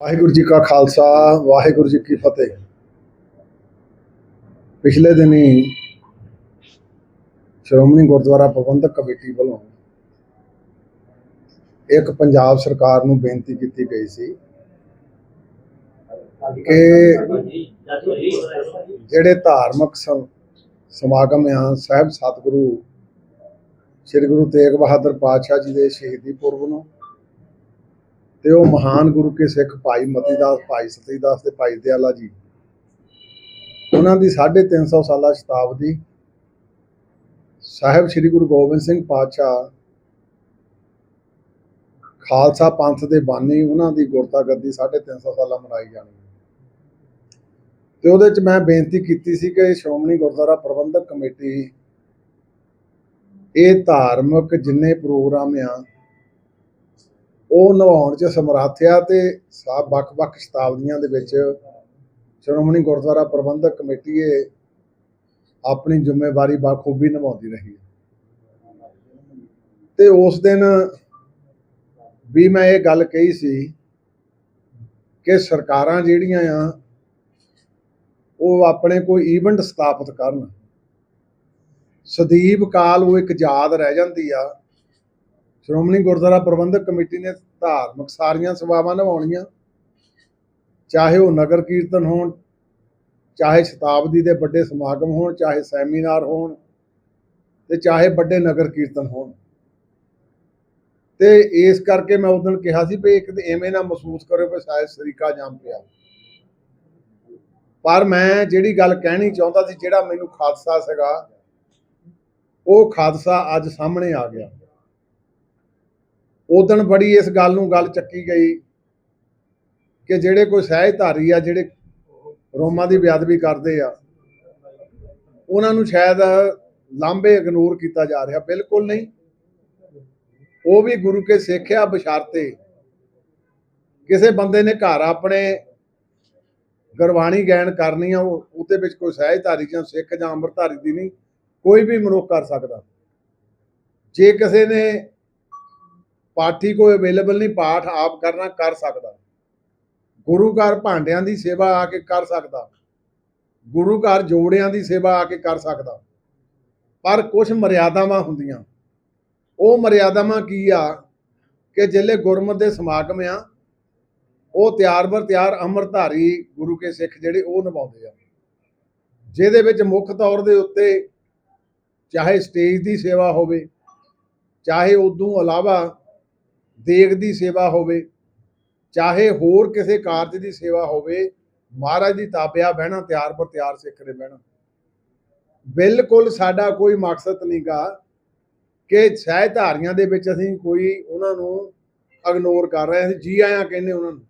ਵਾਹਿਗੁਰੂ ਜੀ ਕਾ ਖਾਲਸਾ, ਵਾਹਿਗੁਰੂ ਜੀ ਕੀ ਫਤਿਹ। ਪਿਛਲੇ ਦਿਨੀ ਸ਼੍ਰੋਮਣੀ ਗੁਰਦੁਆਰਾ ਪ੍ਰਬੰਧਕ ਕਮੇਟੀ ਵੱਲੋਂ ਇੱਕ ਪੰਜਾਬ ਸਰਕਾਰ ਨੂੰ ਬੇਨਤੀ ਕੀਤੀ ਗਈ ਸੀ ਕਿ ਜਿਹੜੇ ਧਾਰਮਿਕ ਸਮਾਗਮ ਆ, ਸਾਹਿਬ ਸਤਿਗੁਰੂ, ਸ੍ਰੀ ਗੁਰੂ ਤੇਗ ਬਹਾਦਰ ਪਾਤਸ਼ਾਹ ਜੀ ਦੇ ਸ਼ਹੀਦੀ ਪੁਰਬ ਨੂੰ ਤੇ ਉਹ ਮਹਾਨ ਗੁਰੂ ਕੇ ਸਿੱਖ ਭਾਈ ਮਤੀਦਾਸ, ਭਾਈ ਸਤੀਦਾਸ ਤੇ ਭਾਈ ਦਿਆਲਾ ਜੀ। ਉਹਨਾਂ ਦੀ 350 ਸਾਲਾ ਸ਼ਤਾਬਦੀ ਸਾਹਿਬ ਸ੍ਰੀ ਗੁਰੂ ਗੋਬਿੰਦ ਸਿੰਘ ਪਾਤਸ਼ਾਹ ਖਾਲਸਾ ਪੰਥ ਦੇ ਬਾਨੀ ਉਹਨਾਂ ਦੀ ਗੁਰਤਾ ਗੱਦੀ 350 ਸਾਲਾਂ ਮਨਾਈ ਜਾਣੀ ਹੈ। ਤੇ ਉਹਦੇ ਚ ਮੈਂ ਬੇਨਤੀ ਕੀਤੀ ਸੀ ਕਿ ਸ਼੍ਰੋਮਣੀ ਗੁਰਦੁਆਰਾ ਪ੍ਰਬੰਧਕ ਕਮੇਟੀ ਇਹ ਧਾਰਮਿਕ ਜਿੰਨੇ ਪ੍ਰੋਗਰਾਮ ਆ ਉਹ ਨਿਭਾਉਣ ਚ ਸਮਰੱਥ ਆ ਤੇ ਸਭ ਵੱਖ-ਵੱਖ ਸ਼ਤਾਬਦੀਆਂ ਦੇ ਵਿੱਚ ਸ਼੍ਰੋਮਣੀ ਗੁਰਦੁਆਰਾ ਪ੍ਰਬੰਧਕ ਕਮੇਟੀ ਇਹ ਆਪਣੀ ਜ਼ਿੰਮੇਵਾਰੀ ਬਾਖੂਬੀ ਨਿਭਾਉਂਦੀ ਰਹੀ ਹੈ। ਤੇ ਉਸ ਦਿਨ ਵੀ ਮੈਂ ਇਹ ਗੱਲ ਕਹੀ ਸੀ ਕਿ ਸਰਕਾਰਾਂ ਜਿਹੜੀਆਂ ਆ, ਉਹ ਆਪਣੇ ਕੋਈ ਈਵੈਂਟ ਸਥਾਪਿਤ ਕਰਨ। ਸਦੀਪ ਕਾਲ ਉਹ ਇੱਕ ਯਾਦ ਰਹਿ ਜਾਂਦੀ ਆ ਸ਼੍ਰੋਮਣੀ ਗੁਰਦੁਆਰਾ ਪ੍ਰਬੰਧਕ ਕਮੇਟੀ ਨੇ ਧਾਰਮਿਕ ਸਾਰੀਆਂ ਸੇਵਾਵਾਂ ਨਿਭਾਉਣੀਆਂ। ਚਾਹੇ ਉਹ ਨਗਰ ਕੀਰਤਨ ਹੋਣ, ਚਾਹੇ ਸ਼ਤਾਬਦੀ ਦੇ ਵੱਡੇ ਸਮਾਗਮ ਹੋਣ, ਚਾਹੇ ਸੈਮੀਨਾਰ ਹੋਣ ਤੇ ਚਾਹੇ ਵੱਡੇ ਨਗਰ ਕੀਰਤਨ ਹੋਣ। ਤੇ ਇਸ ਕਰਕੇ ਮੈਂ ਉਦੋਂ ਕਿਹਾ ਸੀ ਵੀ ਇੱਕ ਐਵੇਂ ਨਾ ਮਹਿਸੂਸ ਕਰਿਓ ਵੀ ਸ਼ਾਇਦ ਸਰੀਕਾ ਜਾਮ ਪਿਆ। ਪਰ ਮੈਂ ਜਿਹੜੀ ਗੱਲ ਕਹਿਣੀ ਚਾਹੁੰਦਾ ਸੀ, ਜਿਹੜਾ ਮੈਨੂੰ ਖਾਦਸਾ ਸੀਗਾ, ਉਹ ਖਾਦਸਾ ਅੱਜ ਸਾਹਮਣੇ ਆ ਗਿਆ। ਉਦੋਂ ਬੜੀ ਇਸ ਗੱਲ ਨੂੰ ਗੱਲ ਚੱਕੀ ਗਈ ਕਿ ਜਿਹੜੇ ਕੋਈ ਸਹਿਜਧਾਰੀ ਆ, ਜਿਹੜੇ ਰੋਮਾਂ ਦੀ ਬੇਅਦਬੀ ਕਰਦੇ ਆ, ਉਹਨਾਂ ਨੂੰ ਸ਼ਾਇਦ ਲਾਂਬੇ ਇਗਨੋਰ ਕੀਤਾ ਜਾ ਰਿਹਾ। ਬਿਲਕੁਲ ਨਹੀਂ। ਉਹ ਵੀ ਗੁਰੂ ਕੇ ਸਿੱਖਿਆ ਬਸ਼ਾਰਤੇ। ਕਿਸੇ ਬੰਦੇ ਨੇ ਘਰ ਆਪਣੇ ਗੁਰਬਾਣੀ ਗੈਣ ਕਰਨੀ ਆ, ਉਹ ਉਹਦੇ ਵਿੱਚ ਕੋਈ ਸਹਿਜਧਾਰੀ ਜਾਂ ਸਿੱਖ ਜਾਂ ਅੰਮ੍ਰਿਤਧਾਰੀ ਦੀ ਨਹੀਂ, ਕੋਈ ਵੀ ਮਨੁੱਖ ਕਰ ਸਕਦਾ। ਜੇ ਕਿਸੇ ਨੇ ਪਾਠੀ ਕੋਈ ਅਵੇਲੇਬਲ ਨਹੀਂ, ਪਾਠ ਆਪ ਕਰਨਾ, ਕਰ ਸਕਦਾ। ਗੁਰੂ ਘਰ ਭਾਂਡਿਆਂ ਦੀ ਸੇਵਾ ਆ ਕੇ ਕਰ ਸਕਦਾ। ਗੁਰੂ ਘਰ ਜੋੜਿਆਂ ਦੀ ਸੇਵਾ ਆ ਕੇ ਕਰ ਸਕਦਾ। ਪਰ ਕੁਝ ਮਰਿਆਦਾਵਾਂ ਹੁੰਦੀਆਂ। ਉਹ ਮਰਿਆਦਾਵਾਂ ਕੀ ਆ? ਕਿ ਜਿਹੜੇ ਗੁਰਮਤ ਦੇ ਸਮਾਗਮ ਆ, ਉਹ ਤਿਆਰ ਬਰ ਤਿਆਰ ਅੰਮ੍ਰਿਤਧਾਰੀ ਗੁਰੂ ਕੇ ਸਿੱਖ ਜਿਹੜੇ ਉਹ ਨਿਭਾਉਂਦੇ ਆ। ਜਿਹਦੇ ਵਿੱਚ ਮੁੱਖ ਤੌਰ ਦੇ ਉੱਤੇ ਚਾਹੇ ਸਟੇਜ ਦੀ ਸੇਵਾ ਹੋਵੇ, ਚਾਹੇ ਉਦੋਂ ਇਲਾਵਾ ਦੇਗ ਦੀ ਸੇਵਾ ਹੋਵੇ, ਚਾਹੇ ਹੋਰ ਕਿਸੇ ਕਾਰਜ ਦੀ ਸੇਵਾ ਹੋਵੇ, ਮਹਾਰਾਜ ਦੀ ਤਾਪਿਆ ਬਹਿਣਾ ਤਿਆਰ ਪਰ ਤਿਆਰ ਸਿੱਖ ਨੇ ਬਹਿਣਾ। ਬਿਲਕੁਲ ਸਾਡਾ ਕੋਈ ਮਕਸਦ ਨਹੀਂਗਾ ਕਿ ਸਹਿਧਾਰੀਆਂ ਦੇ ਵਿੱਚ ਅਸੀਂ ਕੋਈ ਉਹਨਾਂ ਨੂੰ ਇਗਨੋਰ ਕਰ ਰਹੇ, ਅਸੀਂ ਜੀ ਆਇਆਂ ਕਹਿੰਦੇ ਉਹਨਾਂ ਨੂੰ।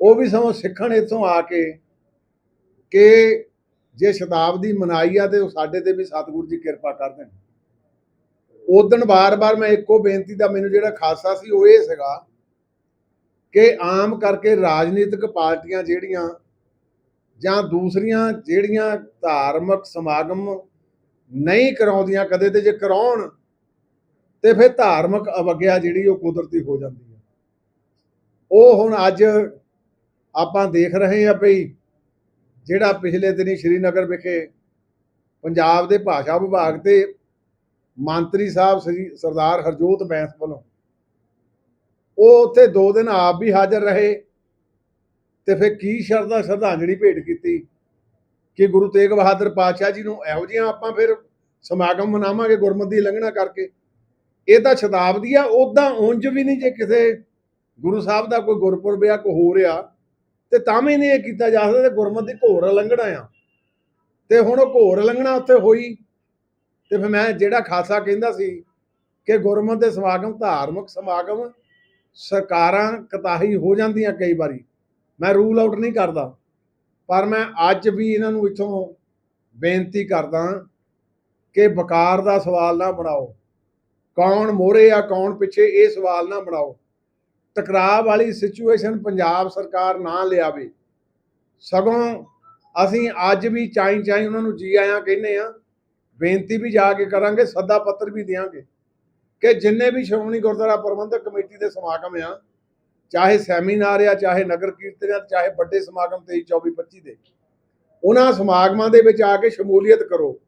ਉਹ ਵੀ ਸਮਾਂ ਸਿੱਖਣ ਇੱਥੋਂ ਆ ਕੇ ਕਿ ਜੇ ਸ਼ਤਾਬਦੀ ਮਨਾਈ ਆ ਤੇ ਉਹ ਸਾਡੇ ਤੇ ਵੀ ਸਤਿਗੁਰੂ ਜੀ ਕਿਰਪਾ ਕਰ ਦੇਣ। ਉਦਣ ਵਾਰ ਵਾਰ ਮੈਂ ਇੱਕੋ ਬੇਨਤੀ ਦਾ ਮੈਨੂੰ ਜਿਹੜਾ ਖਾਸਾ ਸੀ ਉਹ ਇਹ ਸੀਗਾ ਕਿ ਆਮ ਕਰਕੇ ਰਾਜਨੀਤਿਕ ਪਾਰਟੀਆਂ ਜਿਹੜੀਆਂ ਜਾਂ ਦੂਸਰੀਆਂ ਜਿਹੜੀਆਂ ਧਾਰਮਿਕ ਸਮਾਗਮ ਨਹੀਂ ਕਰਾਉਂਦੀਆਂ ਕਦੇ ਤੇ ਜੇ ਕਰਾਉਣ ਤੇ ਫਿਰ ਧਾਰਮਿਕ ਅਵਗਿਆ ਜਿਹੜੀ ਉਹ ਕੁਦਰਤੀ ਹੋ ਜਾਂਦੀ ਹੈ। ਉਹ ਹੁਣ ਅੱਜ ਆਪਾਂ ਦੇਖ ਰਹੇ ਆ ਭਈ ਜਿਹੜਾ ਪਿਛਲੇ ਦਿਨੀ ਸ਼੍ਰੀਨਗਰ ਵਿਖੇ ਪੰਜਾਬ ਦੇ ਭਾਸ਼ਾ ਵਿਭਾਗ ਤੇ ਮੰਤਰੀ ਸਾਹਿਬ ਸ੍ਰੀ ਸਰਦਾਰ ਹਰਜੋਤ ਬੈਂਸ ਵੱਲੋਂ। ਉਹ ਉੱਥੇ 2 ਦਿਨ ਆਪ ਵੀ ਹਾਜ਼ਰ ਰਹੇ ਤੇ ਫਿਰ ਕੀ ਸ਼ਰਧਾ ਸ਼ਰਧਾਂਜਲੀ ਭੇਟ ਕੀਤੀ ਕਿ ਗੁਰੂ ਤੇਗ ਬਹਾਦਰ ਪਾਤਸ਼ਾਹ ਜੀ ਨੂੰ ਇਹੋ ਜਿਹਾ ਆਪਾਂ ਫਿਰ ਸਮਾਗਮ ਮਨਾਵਾਂਗੇ ਗੁਰਮਤਿ ਦੀ ਲੰਘਣਾ ਕਰਕੇ। ਇਹ ਤਾਂ ਸ਼ਤਾਬਦੀ ਆ ਉਦਾਂ ਉਂਝ ਵੀ ਨਹੀਂ ਜੇ ਕਿਸੇ ਗੁਰੂ ਸਾਹਿਬ ਦਾ ਕੋਈ ਗੁਰਪੁਰਬ ਆ ਕੋ ਹੋ ਰਿਹਾ ਤੇ ਤਾਂ ਵੀ ਨਹੀਂ ਇਹ ਕੀਤਾ ਜਾ ਸਕਦਾ ਤੇ ਗੁਰਮਤਿ ਦੀ ਘੋਰ ਲੰਘਣਾ ਆ। ਤੇ ਹੁਣ ਉਹ ਘੋਰ ਲੰਘਣਾ ਉੱਥੇ ਹੋਈ ਤੇ ਫਿਰ ਮੈਂ ਜਿਹੜਾ ਖਾਸਾ ਕਹਿੰਦਾ ਸੀ ਕਿ ਗੁਰਮਤਿ ਦੇ ਸਮਾਗਮ, ਧਾਰਮਿਕ ਸਮਾਗਮ ਸਰਕਾਰਾਂ ਕਤਾਹੀ ਹੋ ਜਾਂਦੀਆਂ ਕਈ ਵਾਰੀ। ਮੈਂ ਰੂਲ ਆਊਟ ਨਹੀਂ ਕਰਦਾ, ਪਰ ਮੈਂ ਅੱਜ ਵੀ ਇਹਨਾਂ ਨੂੰ ਇੱਥੋਂ ਬੇਨਤੀ ਕਰਦਾ ਕਿ ਵਕਾਰ ਦਾ ਸਵਾਲ ਨਾ ਬਣਾਓ। ਕੌਣ ਮੋਰੇ ਆ, ਕੌਣ ਪਿੱਛੇ, ਇਹ ਸਵਾਲ ਨਾ ਬਣਾਓ। ਟਕਰਾਅ ਵਾਲੀ ਸਿਚੁਏਸ਼ਨ ਪੰਜਾਬ ਸਰਕਾਰ ਨਾ ਲਿਆਵੇ। ਸਗੋਂ ਅਸੀਂ ਅੱਜ ਵੀ ਚਾਈ ਚਾਈ ਉਹਨਾਂ ਨੂੰ ਜੀ ਆਇਆਂ ਕਹਿੰਦੇ ਆ ਬੇਨਤੀ ਵੀ ਜਾ ਕੇ ਕਰਾਂਗੇ, ਸੱਦਾ ਪੱਤਰ ਵੀ ਦੇਵਾਂਗੇ ਕਿ ਜਿੰਨੇ ਵੀ ਸ਼੍ਰੋਮਣੀ ਗੁਰਦੁਆਰਾ ਪ੍ਰਬੰਧਕ ਕਮੇਟੀ ਦੇ ਸਮਾਗਮ ਆ, ਚਾਹੇ ਸੈਮੀਨਾਰ ਆ, ਚਾਹੇ ਨਗਰ ਕੀਰਤਨ ਆ, ਚਾਹੇ ਵੱਡੇ ਸਮਾਗਮ 23 24 25 ਦੇ, ਉਹਨਾਂ ਸਮਾਗਮਾਂ ਦੇ ਵਿੱਚ ਆ ਕੇ ਸ਼ਮੂਲੀਅਤ ਕਰੋ।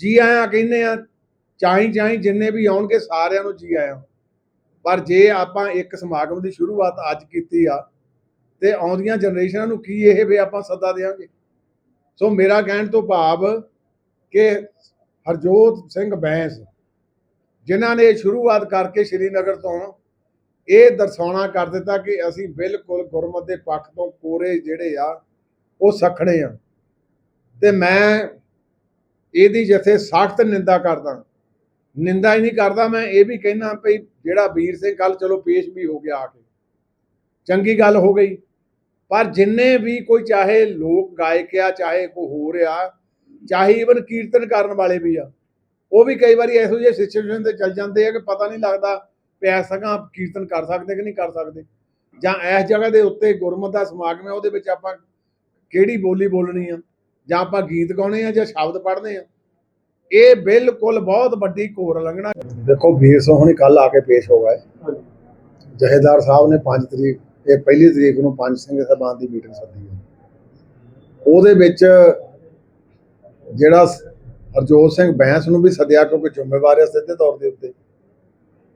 ਜੀ ਆਇਆਂ ਕਹਿੰਦੇ ਆ, ਚਾਹੀ ਚਾਹੀ ਜਿੰਨੇ ਵੀ ਆਉਣਗੇ ਸਾਰਿਆਂ ਨੂੰ ਜੀ ਆਇਆਂ। ਪਰ ਜੇ ਆਪਾਂ ਇੱਕ ਸਮਾਗਮ ਦੀ ਸ਼ੁਰੂਆਤ ਅੱਜ ਕੀਤੀ ਆ, ਤੇ ਆਉਂਦੀਆਂ ਜਨਰੇਸ਼ਨਾਂ ਨੂੰ ਕੀ ਇਹ ਵੀ ਆਪਾਂ ਸੱਦਾ ਦੇਵਾਂਗੇ ਸੋ ਮੇਰਾ ਕਹਿਣ ਤੋਂ ਭਾਵ ਕਿ ਹਰਜੋਤ ਸਿੰਘ ਬੈਂਸ, ਜਿਨ੍ਹਾਂ ਨੇ ਸ਼ੁਰੂਆਤ ਕਰਕੇ ਸ਼੍ਰੀਨਗਰ ਤੋਂ ਇਹ ਦਰਸਾਉਣਾ ਕਰ ਦਿੱਤਾ ਕਿ ਅਸੀਂ ਬਿਲਕੁਲ ਗੁਰਮਤ ਦੇ ਪੱਖ ਤੋਂ ਕੋਰੇ ਜਿਹੜੇ ਆ, ਉਹ ਸਖਣੇ ਆ। ਤੇ ਮੈਂ ਇਹਦੀ ਜਿੱਥੇ ਸਖਤ ਨਿੰਦਾ ਕਰਦਾ, ਨਿੰਦਾ ਹੀ ਨਹੀਂ ਕਰਦਾ, ਮੈਂ ਇਹ ਵੀ ਕਹਿਣਾ ਭਈ ਜਿਹੜਾ ਵੀਰ ਸਿੰਘ ਕੱਲ ਚਲੋ ਪੇਸ਼ ਵੀ ਹੋ ਗਿਆ ਆ ਕੇ। ਚੰਗੀ ਗੱਲ ਹੋ ਗਈ। ਪਰ ਜਿੰਨੇ ਵੀ ਕੋਈ ਚਾਹੇ ਲੋਕ ਗਾਇਕ ਆ, ਚਾਹੇ ਕੋਈ ਹੋਰ ਆ ਚਾਹੇ ਇਵਨ ਕੀਰਤਨ ਕਰਨ ਵਾਲੇ ਵੀ ਆ। ਉਹ ਵੀ ਕਈ ਵਾਰੀ ਇਹੋ ਜਿਹੇ ਸਿਚੁਏਸ਼ਨ ਤੇ ਚੱਲ ਜਾਂਦੇ ਆ ਕਿ ਪਤਾ ਨਹੀਂ ਲੱਗਦਾ ਪਿਆ ਸਕਾਂ ਕੀਰਤਨ ਕਰ ਸਕਦੇ ਕਿ ਨਹੀਂ ਕਰ ਸਕਦੇ। ਜਾਂ ਇਸ ਜਗ੍ਹਾ ਦੇ ਉੱਤੇ ਗੁਰਮਤਿ ਦਾ ਸਮਾਗਮ ਹੈ ਉਹਦੇ ਵਿੱਚ ਆਪਾਂ ਕਿਹੜੀ ਬੋਲੀ ਬੋਲਣੀ ਆ? ਜਾਂ ਆਪਾਂ ਗੀਤ ਗਾਉਣੇ ਆ ਜਾਂ ਸ਼ਬਦ ਪੜ੍ਹਨੇ ਆ? ਇਹ ਬਿਲਕੁਲ ਬਹੁਤ ਵੱਡੀ ਘੋਰ ਲੰਘਣਾ। ਦੇਖੋ ਵੀਰ ਸੋਹਣੀ ਕੱਲ ਆ ਕੇ ਪੇਸ਼ ਹੋ ਗਏ। ਜਹੇਦਾਰ ਸਾਹਿਬ ਨੇ 5 ਤਰੀਕ ਇਹ ਪਹਿਲੀ ਤਰੀਕ ਨੂੰ ਪੰਜ ਸਿੰਘ ਸਾਹਿਬਾਨ ਦੀ ਮੀਟਿੰਗ ਸੱਦੀ ਹੈ ਉਹਦੇ ਵਿੱਚ ਜਿਹੜਾ ਹਰਜੋਤ ਸਿੰਘ ਬੈਂਸ ਨੂੰ ਵੀ ਸਦਿਆ ਕਿਉਂਕਿ ਜ਼ਿੰਮੇਵਾਰ ਹੈ ਸਿੱਧੇ ਤੌਰ ਦੇ ਉੱਤੇ।